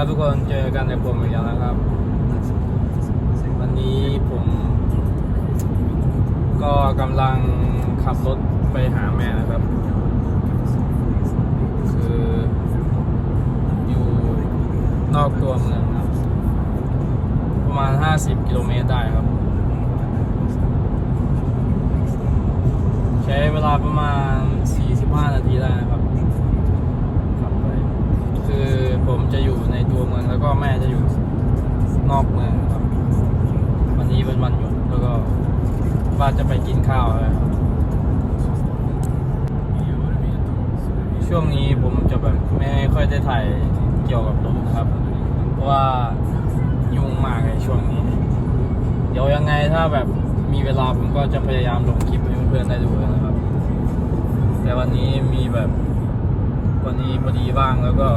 ครับทุกคนเจอกันในผมอีกแล้วนะครับ วันนี้ผม ก็กำลังขับรถไปหาแม่นะครับ คืออยู่นอกตัวเมืองครับ ประมาณ 50 กิโลเมตรได้ครับ ใช้เวลาประมาณ จะไปกินข้าวครับช่วงนี้ผมจะแบบไม่ค่อยได้ถ่ายเกี่ยวกับรถนะครับ เพราะว่ายุ่งมากในช่วงนี้ เดี๋ยวยังไงถ้าแบบมีเวลาผมก็จะพยายามลงคลิปให้เพื่อนๆได้ดูนะครับ แต่วันนี้มีแบบวันนี้พอดีว่างแล้วก็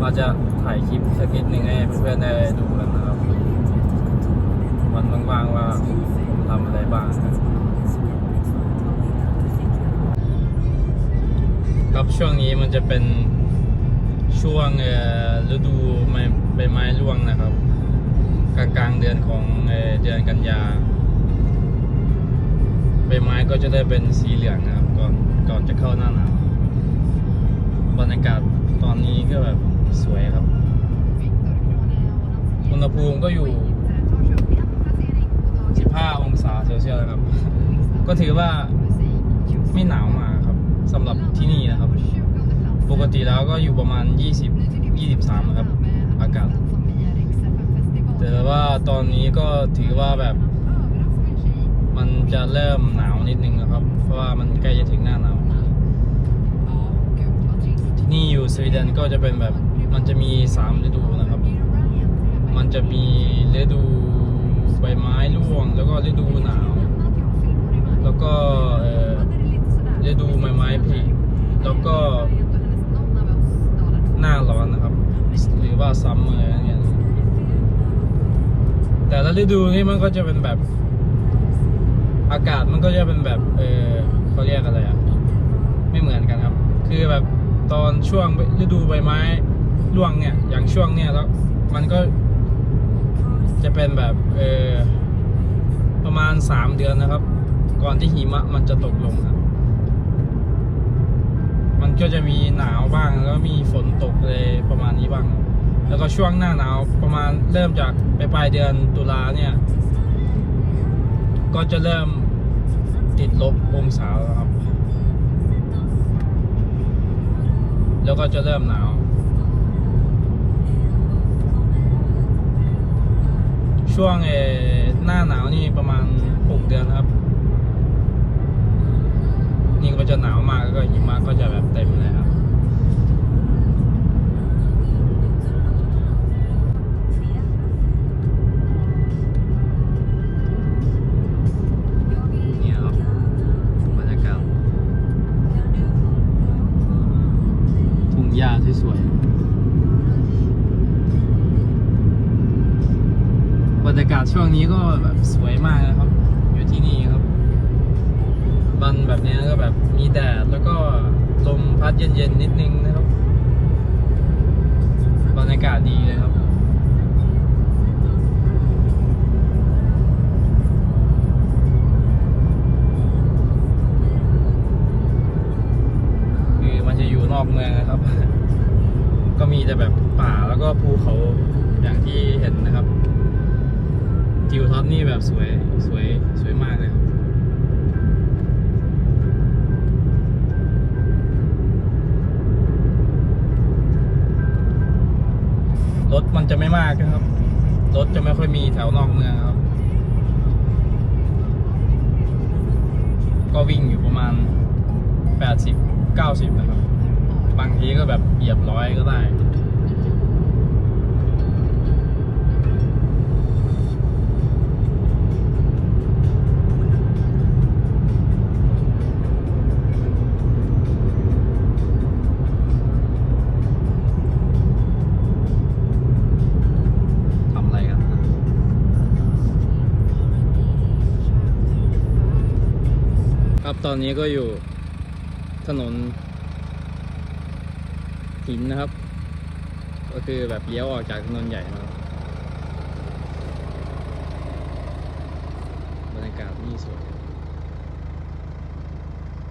ว่าจะถ่ายคลิปสักนิดหนึ่งให้เพื่อนๆได้ ช่วงนี้มันจะเป็นช่วงฤดูใบไม้ร่วงนะครับ กลางกลางเดือนของเดือนกันยาใบไม้ก็จะได้เป็นสีเหลืองนะครับ ก่อนก่อนจะเข้าหน้าหนาวบรรยากาศตอนนี้ก็แบบสวยครับอุณหภูมิก็อยู่ 15 องศาเซลเซียสนะครับ ก็ถือว่าไม่หนาวมาก สำหรับที่นี่นะครับ ปกติแล้วก็อยู่ประมาณ 20 23นะครับ อากาศ แต่ว่าตอนนี้ก็ถือว่าแบบ มันจะเริ่มหนาวนิดนึงนะครับ เพราะว่ามันใกล้จะถึงหน้าหนาวที่นี่อยู่สวีเดนก็จะเป็นแบบมันจะมีสามฤดูนะครับ มันจะมีฤดูใบไม้ร่วงแล้วก็ฤ ละฤดูนี่มันก็จะเป็นแบบ อากาศมันก็จะเป็นแบบ เออเขาเรียกอะไรอะ ไม่เหมือนกันครับ คือแบบตอนช่วงฤดูใบไม้ร่วงเนี่ย อย่างช่วงเนี่ยแล้วมันก็จะเป็นแบบเออประมาณสามเดือนนะครับ ก่อนที่หิมะมันจะตกลงครับมันก็จะมีหนาวบ้างแล้วมีฝนตกเลยประมาณนี้บ้าง แล้วก็ช่วงหน้าหนาวประมาณเริ่มจากไปปลายเดือนตุลาเนี่ย ก็จะเริ่มติดลบองศาแล้วครับ แล้วก็จะเริ่มหนาวช่วงเอหน้าหนาวนี่ประมาณ 6 เดือนครับ นี่ก็จะหนาวมากก็หิมะก็จะแบบเต็มเลยครับ รยากาศช่วงนี้ก็แบบสวยมากนะครับ อยู่ที่นี่ครับวันแบบนี้ก็แบบมีแดดแล้วก็ลมพัดเย็นๆนิดนึงนะครับบรรยากาศดีเลยครับคือมันจะอยู่นอกเมืองนะครับ ก็มีแต่แบบป่าแล้วก็ภูเขาอย่างที่เห็นนะครับ ทิวทัศน์นี่แบบสวยสวยสวยมากเลยครับรถมันจะไม่มากนะครับ รถจะไม่ค่อยมีแถวนอกเมืองครับ ก็วิ่งอยู่ประมาณ 80 90 นะครับ บางทีก็แบบเหยียบร้อยก็ได้ อนนี้ก็อยู่ถนนหินนะครับ ก็คือแบบเลี้ยวออกจากถนนใหญ่นะครับบรรยากาศนี่สวย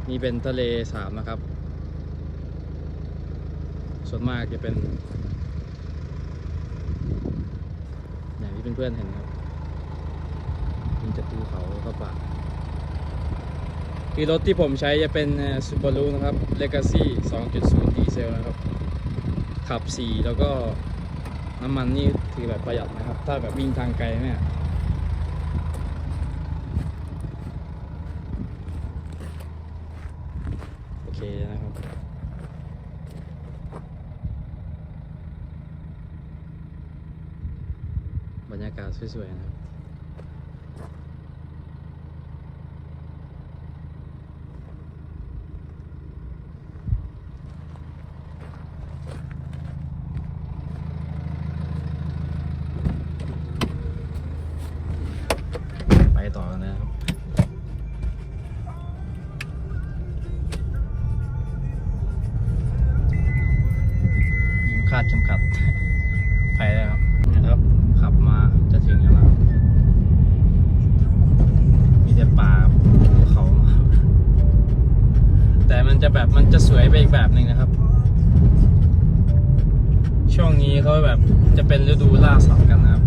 นี่เป็นทะเลสาบนะครับ ส่วนมากจะเป็น อย่างที่เพื่อนๆเห็นครับมันจะภูเขาก็ป่า คือรถที่ผมใช้จะเป็นซูบารุนะครับ Legacy 2.0 ดีเซลนะครับ ขับ 4 แล้วก็น้ำมันนี่ถือแบบประหยัดนะครับ ถ้าแบบวิ่งทางไกลเนี่ยโอเคนะครับ บรรยากาศสวยๆนะครับ จะแบบมันจะสวยไปอีกแบบหนึ่งนะครับ ช่วงนี้เขาแบบจะเป็นฤดูล่าสัตว์กันนะครับ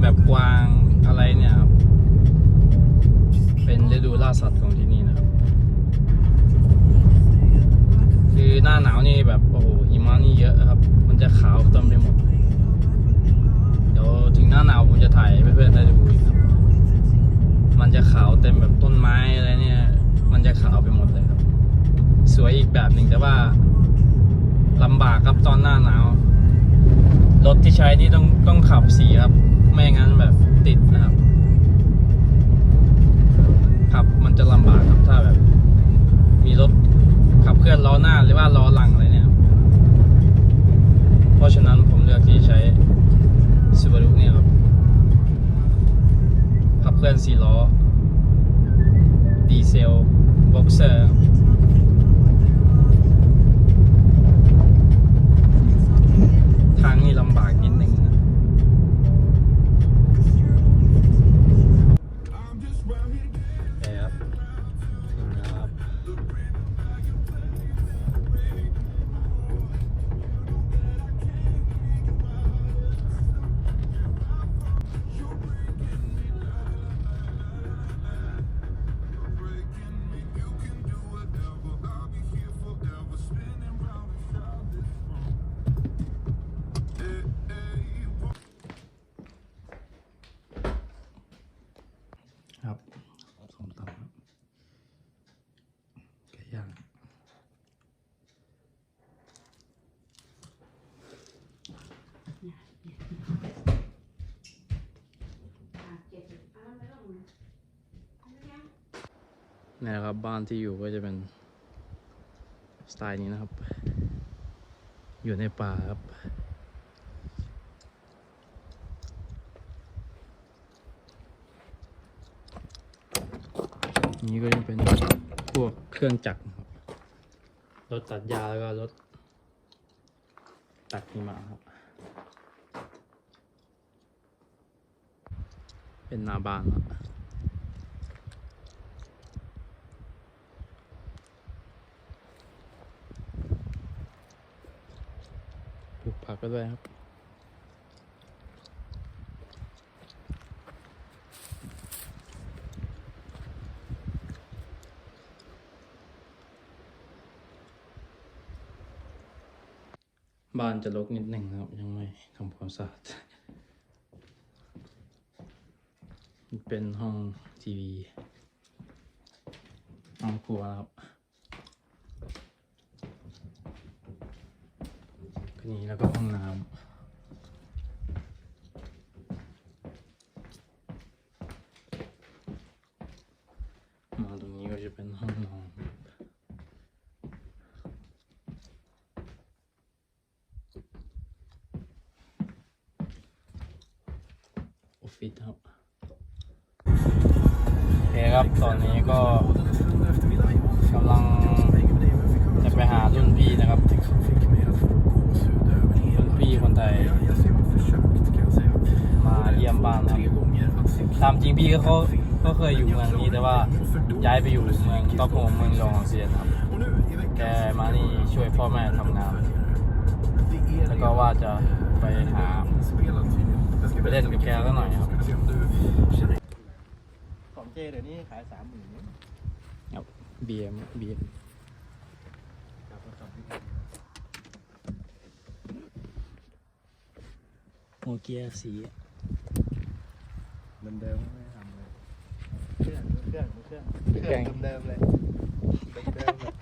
แบบกวางอะไรเนี่ยครับ เป็นฤดูล่าสัตว์ของที่นี่นะครับ คือหน้าหนาวนี่แบบโอ้โห มันจะลำบากครับถ้าแบบ มีรถขับเคลื่อนล้อหน้าหรือว่าล้อหลังอะไรเนี่ย เพราะฉะนั้นผมเลือกที่ใช้ซูบารุเนี่ยครับ ขับเคลื่อนสี่ล้อ ดีเซลบ็อกเซอร์ ย่างนี่นะครับบ้านที่อยู่ก็จะเป็นสไตล์นี้นะครับ อยู่ในป่าครับนี้ก็จะเป็น พวกเครื่องจักรครับรถตัดหญ้าแล้วก็รถตัดหิมะครับ เป็นหนาบานครับปลูกผักก็ด้วยครับ บ้านจะรกนิดหนึ่งนะครับ ยังไม่ทำความสะอาดเป็นห้องทีวีห้องครัวครับก็นี้แล้วก็ห้องน้ำมาตรงนี้ก็จะเป็นห้องนอน ฟิตครับโอเคครับตอนนี้ก็กำลังจะไปหารุ่นพี่นะครับรุ่นพี่คนไทยมาเยี่ยมบ้านครับตามจริงพี่ก็เขาก็เคยอยู่เมืองนี้แต่ว่าย้ายไปอยู่เมืองต๊อกโฮเมืองดองเซียนครับแกมานี่ช่วยพ่อแม่ทำงาน แล้วก็ว่าจะไปหา ไปเล่นกับแกสักหน่อยครับของเจเดี๋ยวนี้ขายสามหมื่นครับเบียร์เบียร์โมเกียสีเดิมเดิมๆไม่ทำเลยเครื่องเครื่องเครื่องเครื่องเดิมๆเลยเดิมๆเลย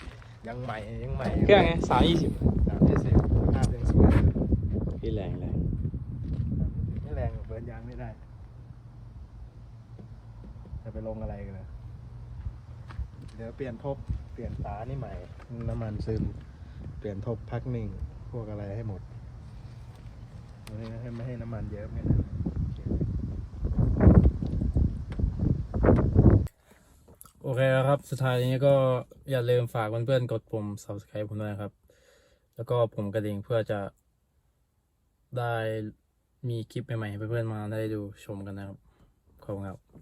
ยังใหม่ยังใหม่เครื่องไงสามยี่สิบสามยี่สิบภาพยังสวย พี่แรงแรง ไม่แรงเบิร์ นยางไม่ได้ จะไปลงอะไรกันนะเดี๋ยวเปลี่ยนทบเปลี่ยนฝานี่ใหม่ น้ำมันซึม เปลี่ยนทบพักนิ่งพวกอะไรให้หมดไม่ให้ไม่ให้น้ำมันเยอะไม่นะโอเคครับ สุดท้ายนี้ก็อย่าลืมฝากเพื่อนๆกดปุ่ม subscribe ผมด้วยนะครับ แล้วก็ปุ่มกระดิ่งเพื่อจะได้ มีคลิปใหม่ๆให้เพื่อนๆมาได้ดูชมกันนะครับ ขอบคุณครับ